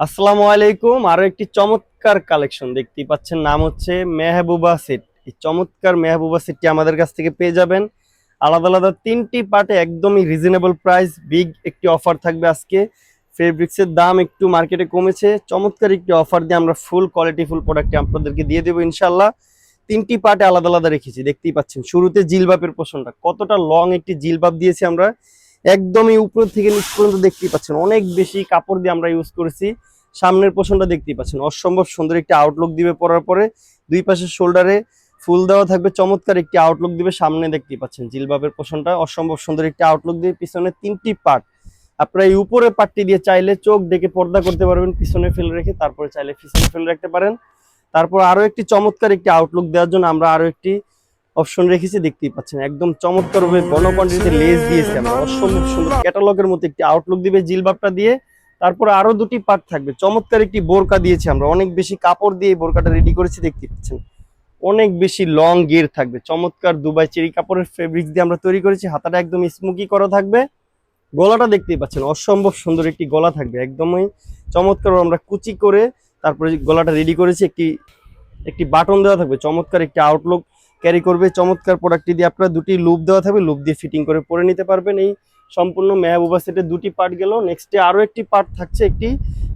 আসসালামু আলাইকুম। আরও একটি চমৎকার কালেকশন দেখতেই পাচ্ছেন। নাম হচ্ছে মেহবুবা সেট। এই চমৎকার মেহবুবা সেটটি আমাদের কাছ থেকে পেয়ে যাবেন। আলাদা আলাদা তিনটি পার্টে একদমই রিজনেবল প্রাইস বিগ একটি অফার থাকবে আজকে। ফেব্রিক্সের দাম একটু মার্কেটে কমেছে। চমৎকার একটি অফার দিয়ে আমরা ফুল কোয়ালিটি ফুল প্রোডাক্ট আপনাদেরকে দিয়ে দেবো ইনশাল্লাহ তিনটি পার্টে আলাদা আলাদা রেখেছি, দেখতেই পাচ্ছেন। শুরুতে জিলবাপের পোষণটা, কতটা লং একটি জিলবাপ দিয়েছি আমরা। একদমই উপর থেকে নিচ পর্যন্ত দেখতেই পাচ্ছেন। অনেক বেশি কাপড় দিয়ে আমরা ইউজ করেছি। সামনের পোষণটা দেখতেই পাচ্ছেন। অসম্ভব সুন্দর একটি আউটলুক দিবে পরার পরে। দুই পাশের শোল্ডারে ফুল দেওয়া থাকবে। চমৎকার একটি আউটলুক দিবে সামনে দেখতেই পাচ্ছেন। জিলবাবের পোষণটা অসম্ভব সুন্দর একটি আউটলুক দিবে পিছনে তিনটি পার্ট আপনারা এই উপরে পার্টটি দিয়ে চাইলে চোখ ডেকে পর্দা করতে পারবেন, পিছনে ফেলে রেখে তারপরে চাইলে পিছনে ফেলে রাখতে পারেন। তারপর আরও একটি চমৎকার একটি আউটলুক দেওয়ার জন্য আমরা আরও একটি অপশন রেখেছি, দেখতেই পাচ্ছেন। একদম চমৎকার ভাবে বন কোয়ান্টিটিতে লেস দিয়েছি আমরা। অসম্ভব সুন্দর ক্যাটালগের মতো একটি আউটলুক দিবে, জিলবাবটা দিয়ে। তারপর আরও দুটি পার্ট থাকবে। চমৎকার একটি বোরকা দিয়েছি আমরা। অনেক বেশি কাপড় দিয়ে বোরকাটা রেডি করেছি দেখতে পাচ্ছেন। অনেক বেশি লং গের থাকবে। চমৎকার দুবাই চেরি কাপড়ের ফেব্রিক দিয়ে আমরা তৈরি করেছি। হাতাটা একদম স্মুকি করা থাকবে। গলাটা দেখতেই পাচ্ছেন, অসম্ভব সুন্দর একটি গলা থাকবে। একদমই চমৎকার আমরা কুচি করে তারপরে গলাটা রেডি করেছি। একটি একটি বাটন দেওয়া থাকবে। চমৎকার একটি আউটলুক ক্যারি করবে, চমৎকার প্রোডাক্টটি দিয়ে আপনারা দুটি লুপ দেওয়া থাকবে লুপ দিয়ে ফিটিং করে পরে নিতে পারবেন। এই সম্পূর্ণ মেহবুবা সেটের দুটি পার্ট গেল। নেক্সটে আরও একটি পার্ট থাকছে, একটি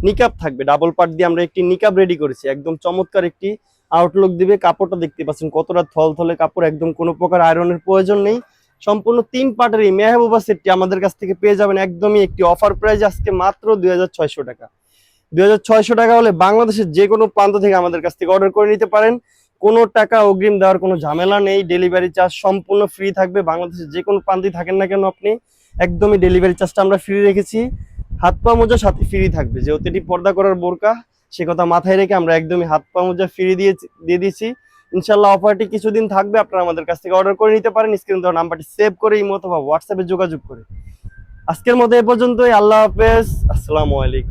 নিকাপ থাকবে। ডাবল পার্ট দিয়ে আমরা একটি নিকাপ রেডি করেছি। একদম চমৎকার একটি আউটলুক দিবে। কাপড়টা দেখতে পাচ্ছেন, কতটা থলথলে কাপড়, একদম কোনো প্রকার আয়রনের প্রয়োজন নেই। সম্পূর্ণ তিন পার্টের এই মেহবুবা সেটটি আমাদের কাছ থেকে পেয়ে যাবেন একদমই একটি অফার প্রাইস আজকে মাত্র দুই হাজার ছয়শো টাকা। দুই হাজার ছয়শো টাকা হলে বাংলাদেশের যে কোনো প্রান্ত থেকে আমাদের কাছ থেকে অর্ডার করে নিতে পারেন। কোনো টাকা অগ্রিম দেওয়ার কোনো ঝামেলা নেই। ডেলিভারি চার্জ সম্পূর্ণ ফ্রি থাকবে। বাংলাদেশে যে কোনো প্রান্তে থাকেন না কেন আপনি, একদমই ডেলিভারি চার্জটা আমরা ফ্রি রেখেছি। হাত পা মোজা সাথে ফ্রি থাকবে। যেহেতু এটি পর্দা করার বোরকা, সে কথা মাথায় রেখে আমরা একদমই হাত পা মোজা ফ্রি দিয়ে দিয়ে দিয়েছি। ইনশাল্লাহ অফারটি কিছুদিন থাকবে। আপনারা আমাদের কাছ থেকে অর্ডার করে নিতে পারেন। স্ক্রিন দেওয়া নাম্বারটি সেভ করে এই মতো বা হোয়াটসঅ্যাপে যোগাযোগ করে। আজকের মতো এ পর্যন্তই। আল্লাহ হাফেজ। আসসালামু আলাইকুম।